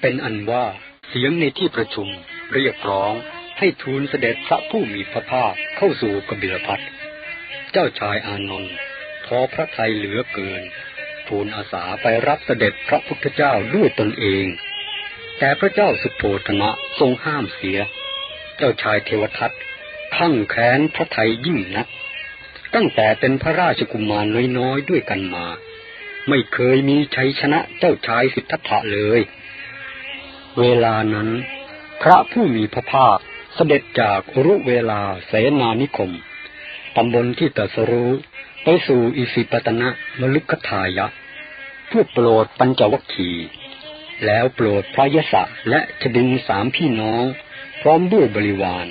เป็นอันว่าเสียงในที่ประชุมเรียกร้องให้ทูลเสด็จพระผู้มีพระภาคเข้าสู่กบิลพัทเจ้าชายอานนท์พอพระทัยเหลือเกิน ทูลอาสาไปรับเสด็จพระพุทธเจ้าด้วยตนเอง แต่พระเจ้าสุโธธนะทรงห้ามเสีย เจ้าชายเทวทัตขั้งแค้นพระไทยยิ่งนัก ตั้งแต่เป็นพระราชกุมารน้อยๆด้วยกันมา ไม่เคยมีชัยชนะเจ้าชายสิทธัตถะเลย เวลานั้น พระผู้มีพระภาคเสด็จจากรุเวลาเสนานิคม ตำบลที่ตรัสรู้ไปสู่อิสิปตนะมลึกทายะ เพื่อโปรดปัญจวัคคี แล้วโปรดพระยศะและจดินสามพี่น้อง พร้อมด้วยบริวาร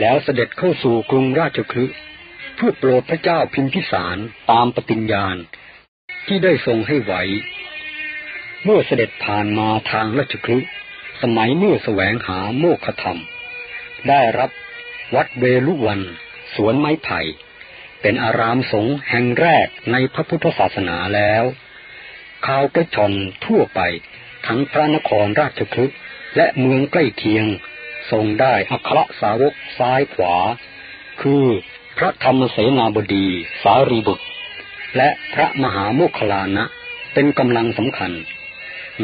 แล้วเสด็จเข้าสู่กรุงราชคฤห์เพื่อโปรดพระเจ้าพิมพิสารตามปฏิญญาณ ที่ได้ทรงให้ไหวเมื่อเสด็จผ่านมาทางราชคฤห์สมัยเมื่อแสวงหาโมฆะธรรม ได้รับวัดเวลุวัน สวนไม้ไผ่ เป็นอารามสงฆ์แห่งแรกในพระพุทธศาสนาแล้วข่าวกระชอนทั่วไปทั้งพระนครราชคฤห์และเมืองใกล้เคียงทรงได้อัครสาวกซ้ายขวา คือพระธรรมเสนาบดีสารีบุตร และพระมหาโมคคลานะ เป็นกำลังสำคัญ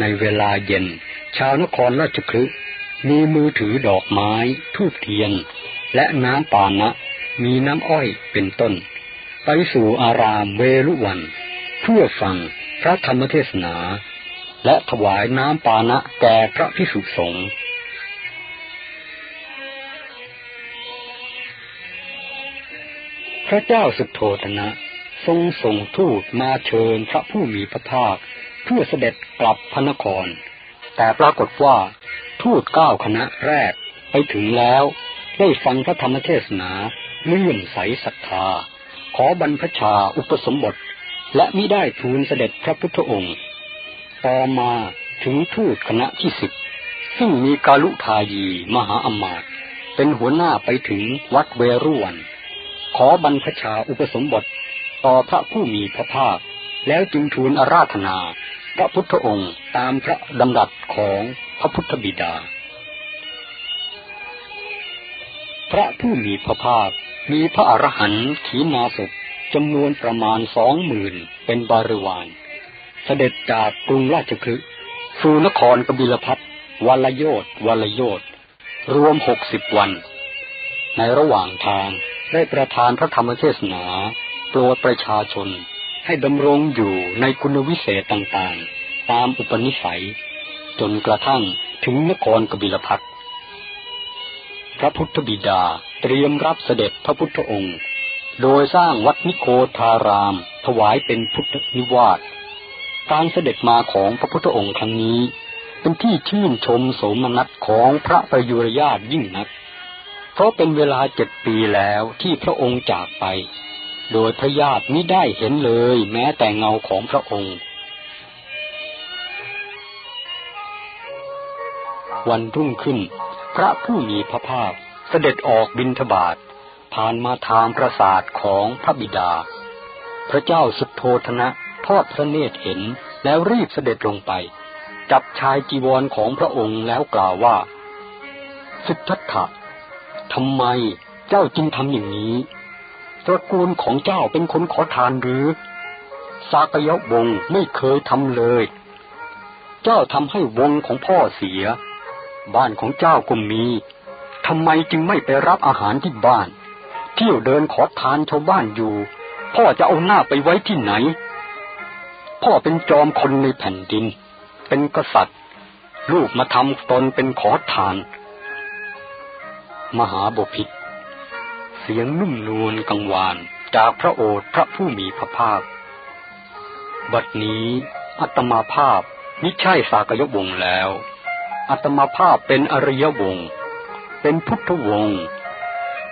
ในเวลาเย็น ชาวนครราชคฤห์มีมือถือดอกไม้ทูบเทียน และน้ำปานะ มีน้ำอ้อยเป็นต้น ไปสู่อารามเวลุวัน เพื่อฟังพระธรรมเทศนา และถวายน้ำปานะแก่พระพิสุสงฆ์พระเจ้าสุโธธนะ ทรงส่งทูตมาเชิญพระผู้มีพระภาค เพื่อเสด็จกลับพระนคร แต่ปรากฏว่าทูตเก้าคณะแรกไปถึงแล้ว ได้ฟังพระธรรมเทศนาเลื่อมใสศรัทธา ขอบรรพชาอุปสมบท และมิได้ทูลเสด็จพระพุทธองค์ ต่อมาถึงทูตคณะที่สิบซึ่งมีกาลุทายีมหาอมาตย์เป็นหัวหน้าไปถึงวัดเวรุวัน ขอบรรพชาอุปสมบท ต่อพระผู้มีพระภาค แล้วจึงทูลอาราธนา พระพุทธองค์ตามพระดำรัสของพระพุทธบิดา พระผู้มีพระภาคมีพระอรหันต์ขีณาสพจำนวนประมาณสองหมื่นเป็นบริวาร เสด็จจากกรุงราชคฤห์สู่นครกบิลพัทวัลโยธวัลโยธรวมหกสิบวัน ในระหว่างทางได้ประทานพระธรรมเทศนา ปรดประชาชน ให้ดำรงอยู่ในคุณวิเศษต่างๆ ตามอุปนิสัย จนกระทั่งถึงนครกบิลพัทพระพุทธบิดาเตรียมรับเสด็จพระพุทธองค์ โดยสร้างวัดนิโคทาราม ถวายเป็นพุทธนิวาสการเสด็จมาของพระพุทธองค์ครั้งนี้ เป็นที่ชื่นชมโสมนัสของพระประยุรญาติยิ่งนัก เพราะเป็นเวลาเจ็ดปีแล้วที่พระองค์จากไป โดยพระญาติมิได้เห็นเลยแม้แต่เงาของพระองค์ วันรุ่งขึ้น พระผู้มีพระภาคเสด็จออกบินทบาทผ่านมาทางปราสาทของพระบิดา พระเจ้าสุโธธนะทอดพระเนตรเห็นแล้วรีบเสด็จลงไป จับชายจีวรของพระองค์แล้วกล่าวว่าสิทธัตถะทำไมเจ้าจึงทำอย่างนี้ ตระกูลของเจ้าเป็นคนขอทานหรือ สากยวงไม่เคยทำเลย เจ้าทำให้วงของพ่อเสีย บ้านของเจ้าก็มีทำไมจึงไม่ไปรับอาหารที่บ้าน เที่ยวเดินขอทานชาวบ้านอยู่ พ่อจะเอาหน้าไปไว้ที่ไหน พ่อเป็นจอมคนในแผ่นดิน เป็นกษัตริย์ ลูกมาทำตนเป็นขอทาน มหาบพิตร เสียงนุ่มนวลกังวาน จากพระโอษฐ์พระผู้มีพระภาค บัดนี้อัตมาภาพมิใช่สากยวงแล้ว อัตมาภาพเป็นอริยวง เป็นพุทธวงศ์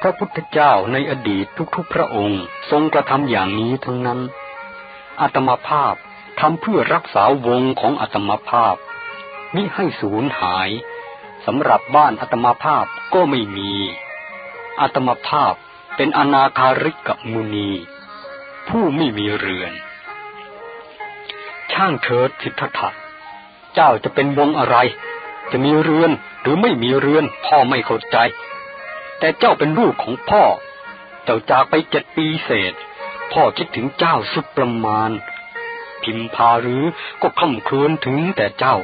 พระพุทธเจ้าในอดีตทุกๆพระองค์ ทรงกระทำอย่างนี้ทั้งนั้น อัตมาภาพทำเพื่อรักษาวงของอัตมาภาพ มิให้สูญหายสำหรับบ้านอัตมาภาพก็ไม่มี อัตมาภาพเป็นอนาคาริกมุนี ผู้ไม่มีเรือน ช่างเถิดสิทธัตถะเจ้าจะเป็นวงอะไร จะมีเรือนหรือไม่มีเรือนพ่อไม่เข้าใจ แต่เจ้าเป็นลูกของพ่อ เจ้าจากไปเจ็ดปีเศษ พ่อคิดถึงเจ้าสุดประมาณ พิมพาหรือก็คำครวญถึงแต่เจ้า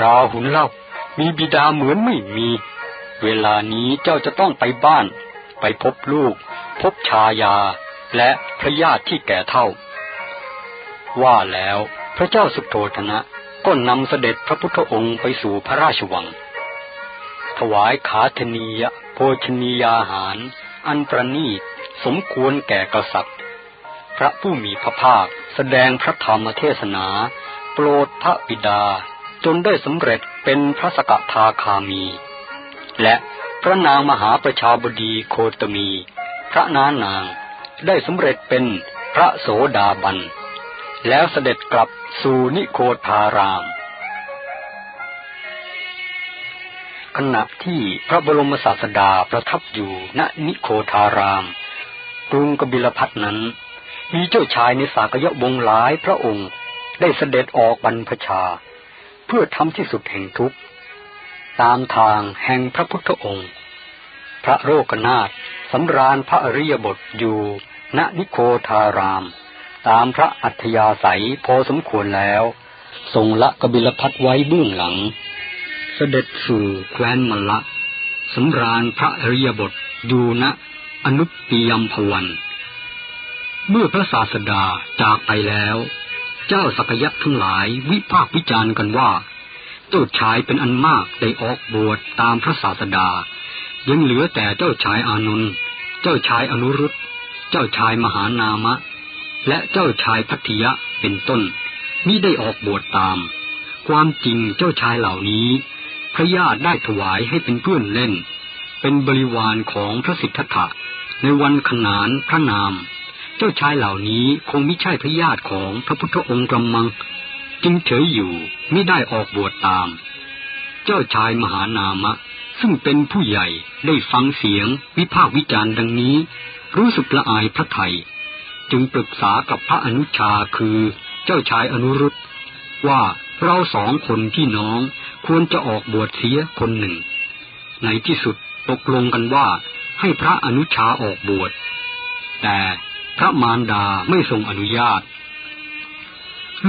ราหุนเล่ามีบิดาเหมือนไม่มี เวลานี้เจ้าจะต้องไปบ้าน ไปพบลูก พบชายา และพระญาติที่แก่เท่า ว่าแล้วพระเจ้าสุโธธนะก็นำเสด็จพระพุทธองค์ไปสู่พระราชวัง ถวายขาธนียโภชนียาหาร อันประณีตสมควรแก่กษัตริย์ พระผู้มีพระภาคแสดงพระธรรมเทศนา โปรดพระบิดาจนได้สำเร็จเป็นพระสกทาคามี และพระนางมหาประชาบดีโคตมี พระนานางได้สำเร็จเป็นพระโสดาบัน แล้วเสด็จกลับสู่นิโคทาราม ขณะที่พระบรมศาสดาประทับอยู่ณนิโคทารามกรุงกบิลพัทนั้น มีเจ้าชายในสากยะวงหลายพระองค์ได้เสด็จออกบรรพชา เพื่อทำที่สุดแห่งทุกข์ ตามทางแห่งพระพุทธองค์ พระโรกนาถสำราญพระอริยบทอยู่ ณนิโคทาราม ตามพระอัธยาศัยพอสมควรแล้ว ทรงละกบิลพัทไว้เบื้องหลัง เสด็จสู่แคว้นมละสำราญพระอริยบทอยู่ณอนุปปิยมพวันเมื่อพระศาสดาจากไปแล้ว เจ้าสักยักษ์ทั้งหลายวิพากษ์วิจารณ์กันว่า เจ้าชายเป็นอันมากได้ออกบวชตามพระศาสดา ยังเหลือแต่เจ้าชายอานนท์เจ้าชายอนุรุตเจ้าชายมหานามะ และเจ้าชายพัทยะเป็นต้นมิได้ออกบวชตาม ความจริงเจ้าชายเหล่านี้ พระญาติได้ถวายให้เป็นเพื่อนเล่น เป็นบริวารของพระสิทธัตถะในวันขนานพระนาม เจ้าชายเหล่านี้คงไม่ใช่พระญาติของพระพุทธองค์กำมัง จึงเฉยอยู่ไม่ได้ออกบวชตาม เจ้าชายมหานามะ ซึ่งเป็นผู้ใหญ่ได้ฟังเสียง วิพากษ์วิจารณ์ดังนี้ รู้สึกละอายพระไทย จึงปรึกษากับพระอนุชาคือเจ้าชายอนุรุตว่าเราสองคนพี่น้องควรจะออกบวชเสียคนหนึ่ง ในที่สุดตกลงกันว่าให้พระอนุชาออกบวช แต่พระมารดาไม่ทรงอนุญาต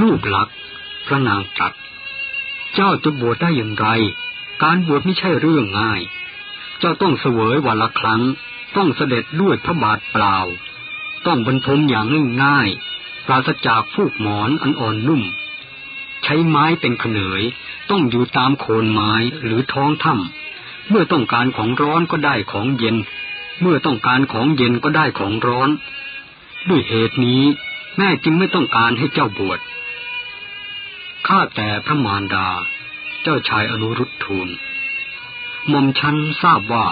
ลูกหลัก พระนางตรัส เจ้าจะบวชได้อย่างไร การบวชไม่ใช่เรื่องง่าย เจ้าต้องเสวยวันละครั้ง ต้องเสด็จด้วยพระบาทเปล่า ต้องบรรทมอย่างง่ายๆปราศจากฟูกหมอนอันอ่อนนุ่ม ใช้ไม้เป็นขเนย ต้องอยู่ตามโคนไม้หรือท้องถ้ำเมื่อต้องการของร้อนก็ได้ของเย็น เมื่อต้องการของเย็นก็ได้ของร้อน ด้วยเหตุนี้แม่จึงไม่ต้องการให้เจ้าบวช ข้าแต่พระมารดา เจ้าชายอนุรุตทูลหม่อมฉันทราบว่า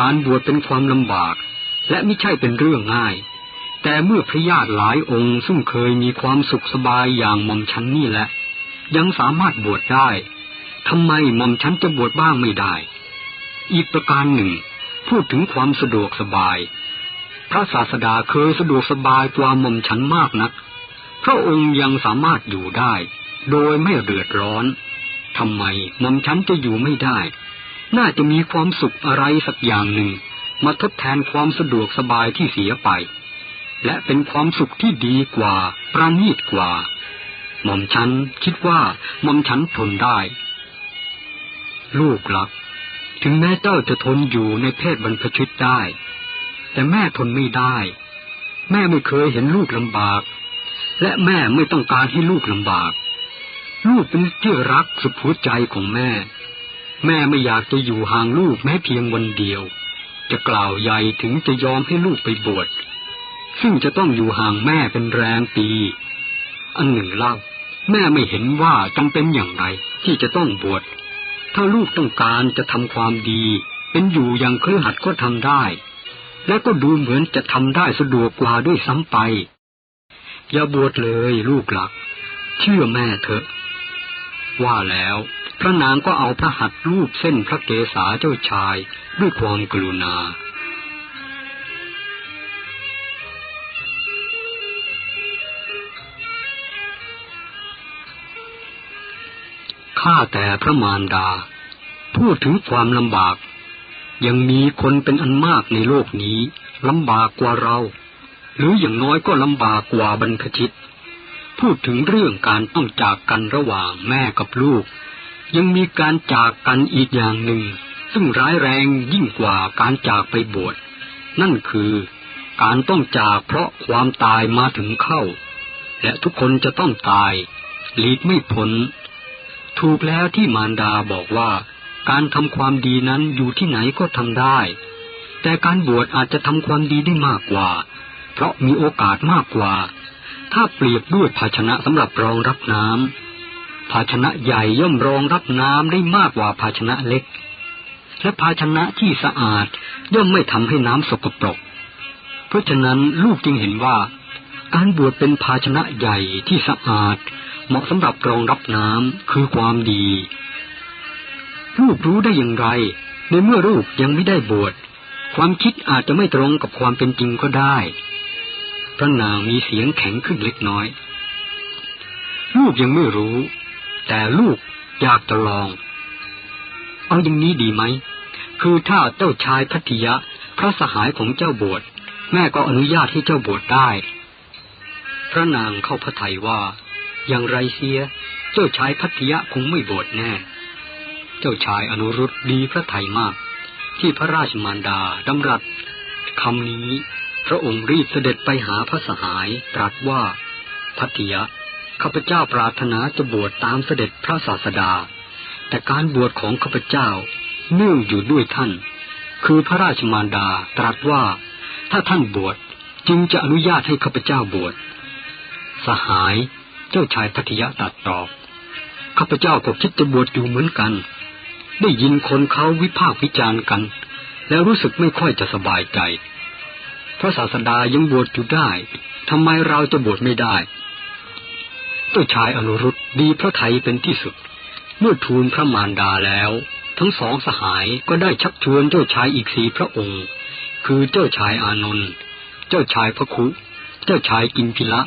การบวชเป็นความลำบาก และไม่ใช่เป็นเรื่องง่าย แต่เมื่อพระญาติหลายองค์ซึ่งเคยมีความสุขสบายอย่างหม่อมฉันนี่แหละ ยังสามารถบวชได้ทำไมหม่อมฉันจะบวชบ้างไม่ได้ อีกประการหนึ่ง พูดถึงความสะดวกสบาย พระศาสดาเคยสะดวกสบายกว่าหม่อมฉันมากนัก พระองค์ยังสามารถอยู่ได้ โดยไม่เดือดร้อนทำไมหม่อมฉันจะอยู่ไม่ได้ น่าจะมีความสุขอะไรสักอย่างหนึ่ง มาทดแทนความสะดวกสบายที่เสียไป และเป็นความสุขที่ดีกว่า ประณีตกว่า หม่อมฉันคิดว่าหม่อมฉันทนได้ ลูกรัก ถึงแม้เจ้าจะทนอยู่ในเพศบรรพชิตได้ แต่แม่ทนไม่ได้ แม่ไม่เคยเห็นลูกลำบาก และแม่ไม่ต้องการให้ลูกลำบาก ลูกเป็นที่รักสุดหัวใจของแม่ แม่ไม่อยากจะอยู่ห่างลูกแม้เพียงวันเดียว จะกล่าวใหญ่ถึงจะยอมให้ลูกไปบวช ซึ่งจะต้องอยู่ห่างแม่เป็นแรมปี อันหนึ่งเล่า แม่ไม่เห็นว่าจำเป็นอย่างไรที่จะต้องบวช ถ้าลูกต้องการจะทำความดี เป็นอยู่อย่างเครือหัดก็ทำได้ และก็ดูเหมือนจะทำได้สะดวกกว่าด้วยซ้ำไป อย่าบวชเลยลูกหลัก เชื่อแม่เถอะ ว่าแล้ว พระนางก็เอาพระหัตถ์รูปเส้นพระเกศาเจ้าชายด้วยความกรุณาข้าแต่พระมารดา พูดถึงความลำบาก ยังมีคนเป็นอันมากในโลกนี้ลำบากกว่าเรา หรืออย่างน้อยก็ลำบากกว่าบรรพชิต พูดถึงเรื่องการต้องจากกันระหว่างแม่กับลูก ยังมีการจากกันอีกอย่างหนึ่ง ซึ่งร้ายแรงยิ่งกว่าการจากไปบวชนั่นคือการต้องจากเพราะความตายมาถึงเข้า และทุกคนจะต้องตายหลีกไม่พ้นถูกแล้วที่มารดาบอกว่าการทำความดีนั้นอยู่ที่ไหนก็ทำได้ แต่การบวชอาจจะทำความดีได้มากกว่า เพราะมีโอกาสมากกว่า ถ้าเปรียบด้วยภาชนะสำหรับรองรับน้ำภาชนะใหญ่ย่อมรองรับน้ำได้มากกว่าภาชนะเล็ก และภาชนะที่สะอาดย่อมไม่ทำให้น้ำสกปรก เพราะฉะนั้นลูกจึงเห็นว่า การบวชเป็นภาชนะใหญ่ที่สะอาด เหมาะสำหรับรองรับน้ำคือความดี ลูกรู้ได้อย่างไร ในเมื่อลูกยังไม่ได้บวชความคิดอาจจะไม่ตรงกับความเป็นจริงก็ได้ พระนางมีเสียงแข็งขึ้นเล็กน้อย ลูกยังไม่รู้ แต่ลูกอยากจะลอง เอาอย่างนี้ดีไหม คือถ้าเจ้าชายพัทยะ พระสหายของเจ้าบวชแม่ก็อนุญาตให้เจ้าบวชได้ พระนางเข้าพระทัยว่า อย่างไรเสีย เจ้าชายพัทยะคงไม่บวชแน่ เจ้าชายอนุรุตดีพระทัยมาก ที่พระราชมารดาดำรัสคำนี้ พระองค์รีบเสด็จไปหาพระสหายตรัสว่าพัทยะข้าพเจ้าปรารถนาจะบวชตามเสด็จพระศาสดา แต่การบวชของข้าพเจ้าเนื่องอยู่ด้วยท่าน คือพระราชมารดาตรัสว่า ถ้าท่านบวชจึงจะอนุญาตให้ข้าพเจ้าบวชสหายเจ้าชายพัทยะตัดตอบข้าพเจ้าก็คิดจะบวชอยู่เหมือนกัน ได้ยินคนเขาวิพากษ์วิจารณ์กัน แล้วรู้สึกไม่ค่อยจะสบายใจ พระศาสดายังบวชอยู่ได้ทำไมเราจะบวชไม่ได้เจ้าชายอนุรุตดีพระไทยเป็นที่สุด เมื่อทูลพระมารดาแล้ว ทั้งสองสหายก็ได้ชักชวนเจ้าชายอีกสี่พระองค์ คือเจ้าชายอานนท์เจ้าชายพระคุ เจ้าชายกินพิละ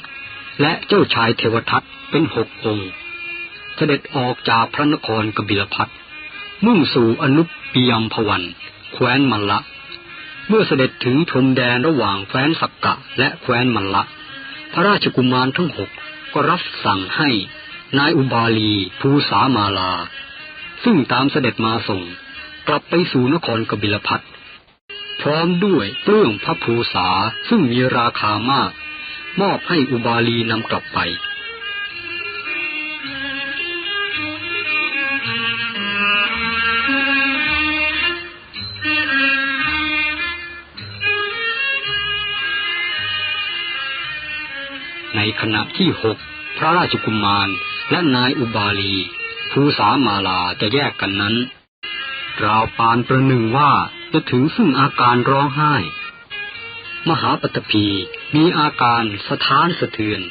และเจ้าชายเทวทัตเป็นหกองค์ เสด็จออกจากพระนครกบิลพัทมุ่งสู่อนุปียมพวัน แคว้นมัลละ เมื่อเสด็จถึงพรมแดนระหว่างแคว้นสักกะและแคว้นมัลละ พระราชกุมารทั้งหกก็รับสั่งให้นายอุบาลีภูสามาลา ซึ่งตามเสด็จมาส่ง กลับไปสู่นครกบิลพัทพร้อมด้วยเปื้องพระภูษาซึ่งมีราคามาก มอบให้อุบาลีนำกลับไป ขณะที่หกพระราชกุมารและนายอุบาลีภูสามาลาจะแยกกันนั้นราวปานประหนึ่งว่าจะถึงซึ่งอาการร้องไห้ มหาปตพีมีอาการสะท้านสะเทือน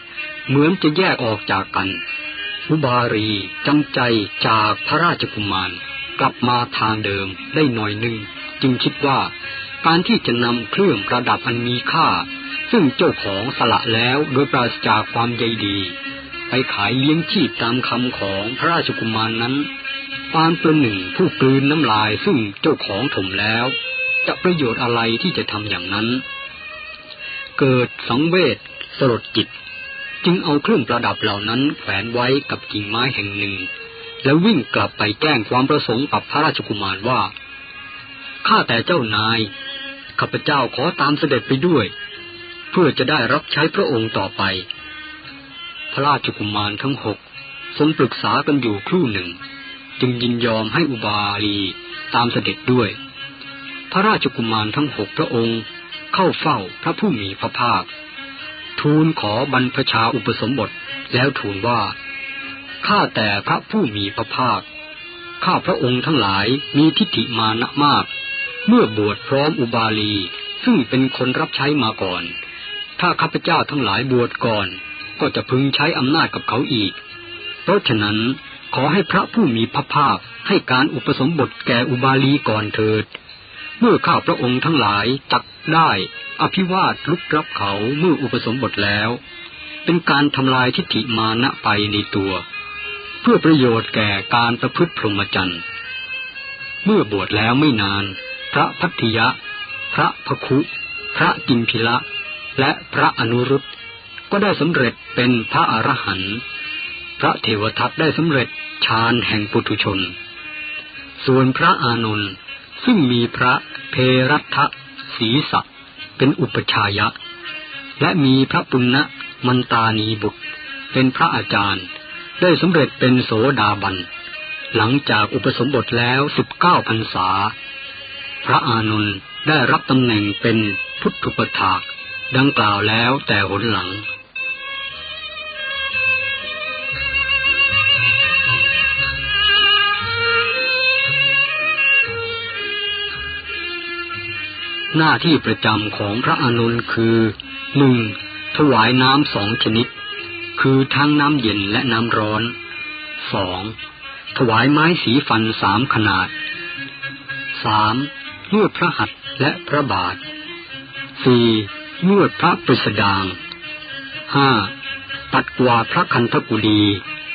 เหมือนจะแยกออกจากกัน อุบารีจำใจจากพระราชกุมาร กลับมาทางเดิมได้หน่อยหนึ่ง จึงคิดว่า การที่จะนำเครื่องประดับอันมีค่า ซึ่งเจ้าของสละแล้วโดยปราศจากความใยดี ไปขายเลี้ยงชีพตามคำของพระราชกุมารนนั้นปานประหนึ่งผู้กลืนน้ำลายซึ่งเจ้าของถมแล้ว จะประโยชน์อะไรที่จะทำอย่างนั้น เกิดสังเวชสลดจิต จึงเอาเครื่องประดับเหล่านั้นแขวนไว้กับกิ่งไม้แห่งหนึ่ง แล้ววิ่งกลับไปแจ้งความประสงค์กับพระราชกุมารว่าข้าแต่เจ้านายข้าพเจ้าขอตามเสด็จไปด้วย เพื่อจะได้รับใช้พระองค์ต่อไป พระราชกุมารทั้งหกทรงปรึกษากันอยู่ครู่หนึ่ง จึงยินยอมให้อุบาลีตามเสด็จด้วย พระราชกุมารทั้งหกพระองค์เข้าเฝ้าพระผู้มีพระภาค ทูลขอบรรพชาอุปสมบทแล้วทูลว่า ข้าแต่พระผู้มีพระภาค ข้าพระองค์ทั้งหลายมีทิฏฐิมานะมาก เมื่อบวชพร้อมอุบาลีซึ่งเป็นคนรับใช้มาก่อน ถ้าข้าพเจ้าทั้งหลายบวชก่อน ก็จะพึงใช้อำนาจกับเขาอีก เพราะฉะนั้นขอให้พระผู้มีพระภาคให้การอุปสมบทแก่อุบาลีก่อนเถิด เมื่อข้าพระองค์ทั้งหลายจักได้ อภิวาทลุกรับเขาเมื่ออุปสมบทแล้ว เป็นการทำลายทิฏฐิมานะไปในตัว เพื่อประโยชน์แก่การประพฤติพรหมจรรย์ เมื่อบวชแล้วไม่นาน พระพัทธิยะ พระพคุ พระกิมพิละ และพระอนุรุตก็ได้สำเร็จเป็นพระอรหันต์พระเทวทัตได้สำเร็จฌานแห่งปุถุชน ส่วนพระอานนท์ซึ่งมีพระเพรัตศีสะเป็นอุปชายะ และมีพระปุณณมันตานีบุตร เป็นพระอาจารย์ ได้สำเร็จเป็นโสดาบัน หลังจากอุปสมบทแล้วสิบเก้าพรรษา พระอานนท์ได้รับตำแหน่งเป็นพุทธุปถาก ดังกล่าวแล้วแต่หนหลัง หน้าที่ประจำของพระอานนคือหนึ่งถวายน้ำสองชนิด คือทั้งน้ำเย็นและน้ำร้อนสองถวายไม้สีฟันสามขนาดสามนวดพระหัตถ์และพระบาทสี่ นวดพระปริสดางห้าปัดกวาดพระคันธกุฎี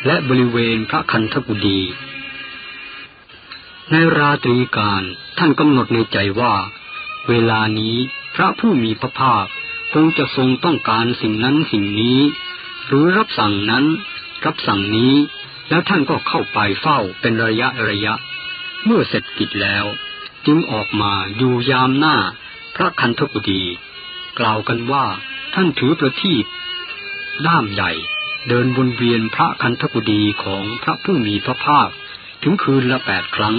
และบริเวณพระคันธกุฎีในราตรีการท่านกำหนดในใจว่า เวลานี้พระผู้มีพระภาคคงจะทรงต้องการสิ่งนั้นสิ่งนี้ หรือรับสั่งนั้น รับสั่งนี้ แล้วท่านก็เข้าไปเฝ้าเป็นระยะระยะ เมื่อเสร็จกิจแล้ว จึงออกมาอยู่ยามหน้าพระคันธกุฎี กล่าวกันว่า ท่านถือประทีปด้ามใหญ่ เดินวนเวียนพระคันธกุฎีของพระผู้มีพระภาค ถึงคืนละแปดครั้ง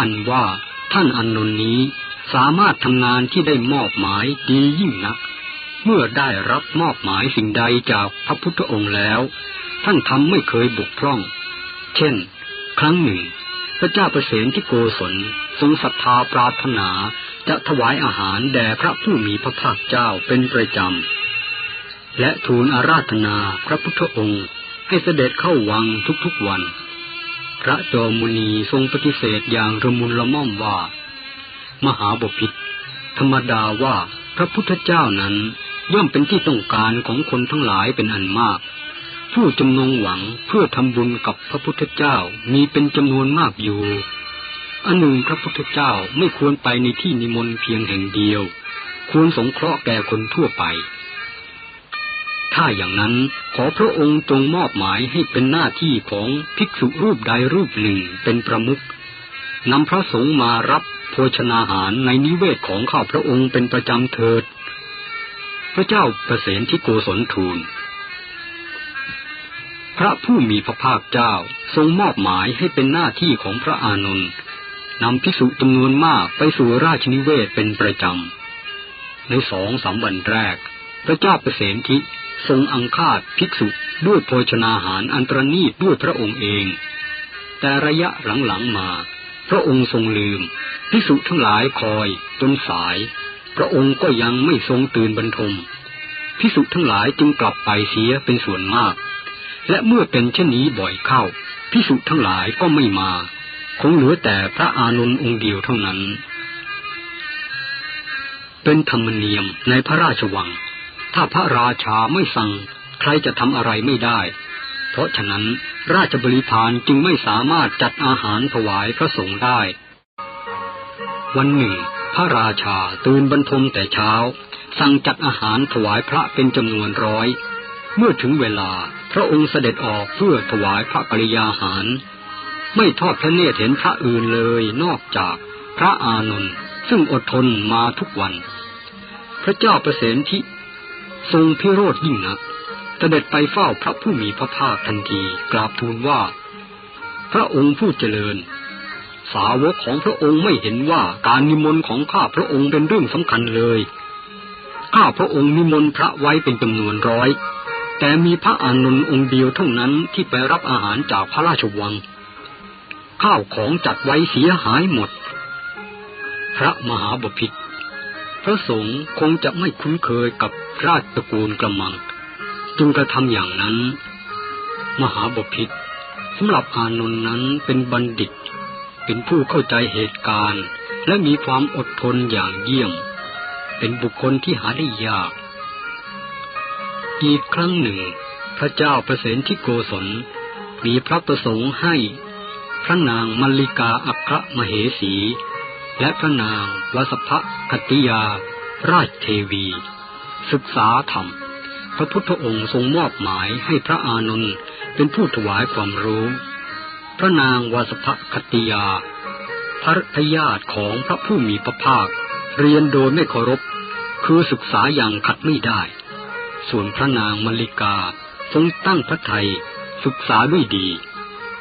อันว่าท่านอันนนนี้สามารถทำงานที่ได้มอบหมายดียิ่งนัก เมื่อได้รับมอบหมายสิ่งใดจากพระพุทธองค์แล้ว ท่านทำไม่เคยบกพร่อง เช่น ครั้งหนึ่ง พระเจ้าประเสนที่โกศลทรงศรัทธาปรารถนา จะถวายอาหารแด่พระผู้มีพระภาคเจ้าเป็นประจำ และทูลอาราธนาพระพุทธองค์ให้เสด็จเข้าวังทุกๆวัน พระจอมุนีทรงปฏิเสธอย่างระมุนละม่อมว่า มหาบพิตรธรรมดาว่าพระพุทธเจ้านั้นย่อมเป็นที่ต้องการของคนทั้งหลายเป็นอันมาก ผู้จำนงหวังเพื่อทำบุญกับพระพุทธเจ้ามีเป็นจำนวนมากอยู่ อันหนึ่งพระพุทธเจ้าไม่ควรไปในที่นิมนต์เพียงแห่งเดียว ควรสงเคราะห์แก่คนทั่วไป ถ้าอย่างนั้นขอพระองค์จงมอบหมายให้เป็นหน้าที่ของภิกษุรูปใดรูปหนึ่งเป็นประมุขนำพระสงฆ์มารับโภชนาหารในนิเวศของข้าพระองค์เป็นประจำเถิด พระเจ้าประเสนที่โกศลทูลพระผู้มีพระภาคเจ้าทรงมอบหมายให้เป็นหน้าที่ของพระอานนท์ นำภิกษุจำนวนมากไปสู่ราชนิเวศเป็นประจำ ในสองสามวันแรก พระเจ้าเประเสนทิทรงอังคาดภิกษุด้วยโภชนาหารอันตรนีตด้วยพระองค์เอง แต่ระยะหลังๆมา พระองค์ทรงลืม ภิกษุทั้งหลายคอยจนสาย พระองค์ก็ยังไม่ทรงตื่นบรรทมภิกษุทั้งหลายจึงกลับไปเสียเป็นส่วนมาก และเมื่อเป็นเช่นนี้บ่อยเข้าภิกษุทั้งหลายก็ไม่มา คงเหลือแต่พระอานนท์องค์เดียวเท่านั้น เป็นธรรมเนียมในพระราชวัง ถ้าพระราชาไม่สั่งใครจะทำอะไรไม่ได้ เพราะฉะนั้นราชบริพารจึงไม่สามารถจัดอาหารถวายพระสงฆ์ได้ วันหนึ่ง พระราชาตื่นบรรทมแต่เช้า สั่งจัดอาหารถวายพระเป็นจำนวนร้อย เมื่อถึงเวลาพระองค์เสด็จออกเพื่อถวายพระกริยาหาร ไม่ทอดพระเนตรเห็นพระอื่นเลยนอกจากพระอานนท์ซึ่งอดทนมาทุกวัน พระเจ้าประเสนทิทรงพิโรธยิ่งนักเสด็จไปเฝ้าพระผู้มีพระภาคทันทีกราบทูลว่า พระองค์ผู้เจริญ สาวกของพระองค์ไม่เห็นว่าการนิมนต์ของข้าพระองค์เป็นเรื่องสำคัญเลย ข้าพระองค์นิมนต์พระไว้เป็นจำนวนร้อย แต่มีพระอานนท์องค์เดียวเท่านั้นที่ไปรับอาหารจากพระราชวัง ข้าวของจัดไว้เสียหายหมด พระมหาบพิตรพระสงฆ์คงจะไม่คุ้นเคยกับราชตระกูลกระมัง จึงกระทำอย่างนั้น มหาบพิตรสำหรับอานนท์นั้นเป็นบัณฑิต เป็นผู้เข้าใจเหตุการณ์ และมีความอดทนอย่างเยี่ยม เป็นบุคคลที่หาได้ยาก อีกครั้งหนึ่ง พระเจ้าประเสนที่โกศลมีพระประสงค์ให้ พระนางมัลลิกาอัครมเหสี และพระนางวสภคติยา ราชเทวี ศึกษาธรรม พระพุทธองค์ทรงมอบหมายให้พระอานนท์เป็นผู้ถวายความรู้ พระนางวสภคติยาภรยาติของพระผู้มีพระภาค เรียนโดยไม่เคารพ คือศึกษาอย่างขัดไม่ได้ ส่วนพระนางมัลลิกาทรงตั้งพระไทยศึกษาด้วยดี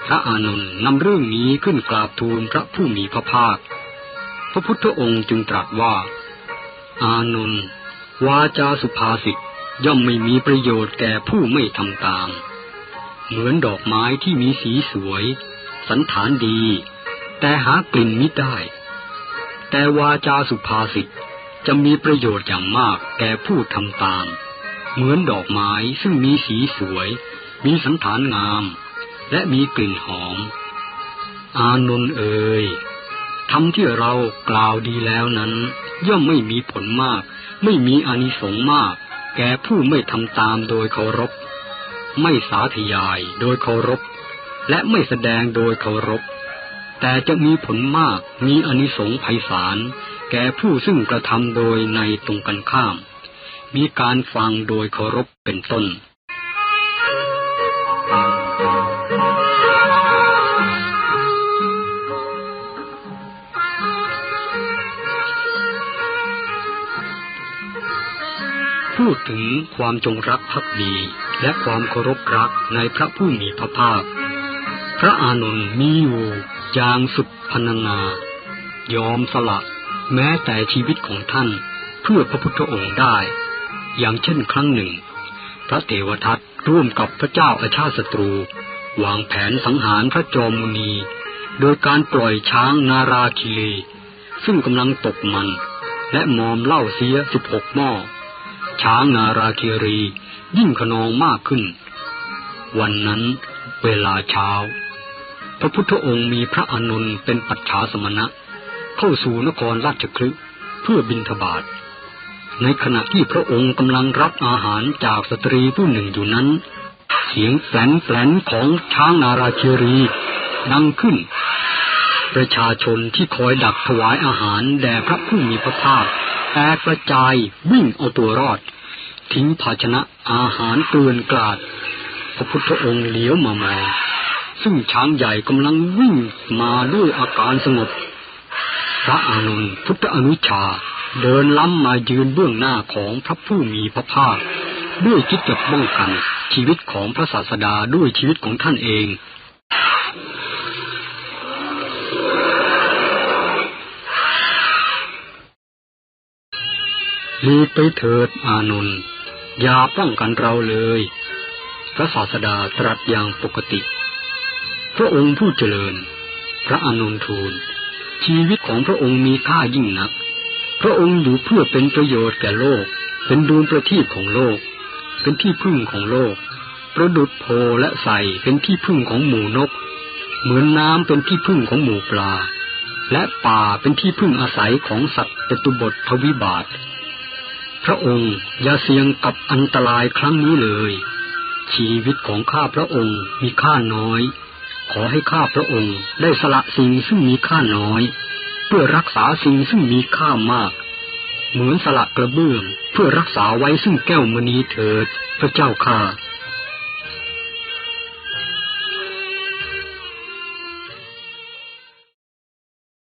พระอานนท์นำเรื่องนี้ขึ้นกราบทูลพระผู้มีพระภาค พระพุทธองค์จึงตรัสว่า อานนท์วาจาสุภาษิตย่อมไม่มีประโยชน์แก่ผู้ไม่ทำตาม เหมือนดอกไม้ที่มีสีสวย สันฐานดี แต่หากลิ่นมิได้ แต่วาจาสุภาษิตจะมีประโยชน์อย่างมากแก่ผู้ทำตาม เหมือนดอกไม้ซึ่งมีสีสวย มีสันฐานงาม และมีกลิ่นหอม อานนท์เอ่ยทำที่เรากล่าวดีแล้วนั้น ย่อมไม่มีผลมาก ไม่มีอานิสงส์มาก แก่ผู้ไม่ทำตามโดยเคารพ ไม่สาธยายโดยเคารพ และไม่แสดงโดยเคารพ แต่จะมีผลมากมีอานิสงส์ไพศาลแก่ผู้ซึ่งกระทำโดยในตรงกันข้าม มีการฟังโดยเคารพเป็นต้น พูดถึงความจงรักภักดีและความเคารพรักในพระผู้มีพระภาค พระอานนท์มีอยู่อย่างสุดพรรณนา ยอมสละแม้แต่ชีวิตของท่านเพื่อพระพุทธองค์ได้ อย่างเช่นครั้งหนึ่ง พระเทวทัตร่วมกับพระเจ้าอาชาติศัตรู วางแผนสังหารพระจอมมุนี โดยการปล่อยช้างนาราคิเลซึ่งกำลังตกมัน และมอมเหล้าเสียสิบหกหม้อ ช้างนาราคีรียิ่งขนองมากขึ้น วันนั้นเวลาเช้า พระพุทธองค์มีพระอานนท์เป็นปัจฉาสมณะ เข้าสู่นครราชคลึเพื่อบินทบาท ในขณะที่พระองค์กำลังรับอาหารจากสตรีผู้หนึ่งอยู่นั้น เสียงแฝนแฝนของช้างนาราคีรีดังขึ้น ประชาชนที่คอยดักถวายอาหารแด่พระผู้มีพระภาค แตกกระจายวิ่งเอาตัวรอด ทิ้งภาชนะอาหารเกลื่อนกลาด พระพุทธองค์เลี้ยวมามองซึ่งช้างใหญ่กำลังวิ่งมาด้วยอาการสงบ พระอานนท์พุทธอนุชาเดินล้ำมายืนเบื้องหน้าของพระผู้มีพระภาค ด้วยคิดจะป้องกันชีวิตของพระศาสดาด้วยชีวิตของท่านเอง หลีไปเถิดอานนท์อย่าป้องกันเราเลย พระศาสดาตรัสอย่างปกติ พระองค์ผู้เจริญ พระอานนททูล ชีวิตของพระองค์มีค่ายิ่งนัก พระองค์อยู่เพื่อเป็นประโยชน์แก่โลก เป็นดวงประทีปของโลก เป็นที่พึ่งของโลก ประดุดโพและใสเป็นที่พึ่งของหมูนก เหมือนน้ำเป็นที่พึ่งของหมูปลา และป่าเป็นที่พึ่งอาศัยของสัตว์จตุบททวิบาท พระองค์อย่าเสี่ยงกับอันตรายครั้งนี้เลย ชีวิตของข้าพระองค์มีค่าน้อย ขอให้ข้าพระองค์ได้สละสิ่งซึ่งมีค่าน้อย เพื่อรักษาสิ่งซึ่งมีค่ามาก เหมือนสละกระเบื้องเพื่อรักษาไว้ซึ่งแก้วมณีเถิด พระเจ้าข้า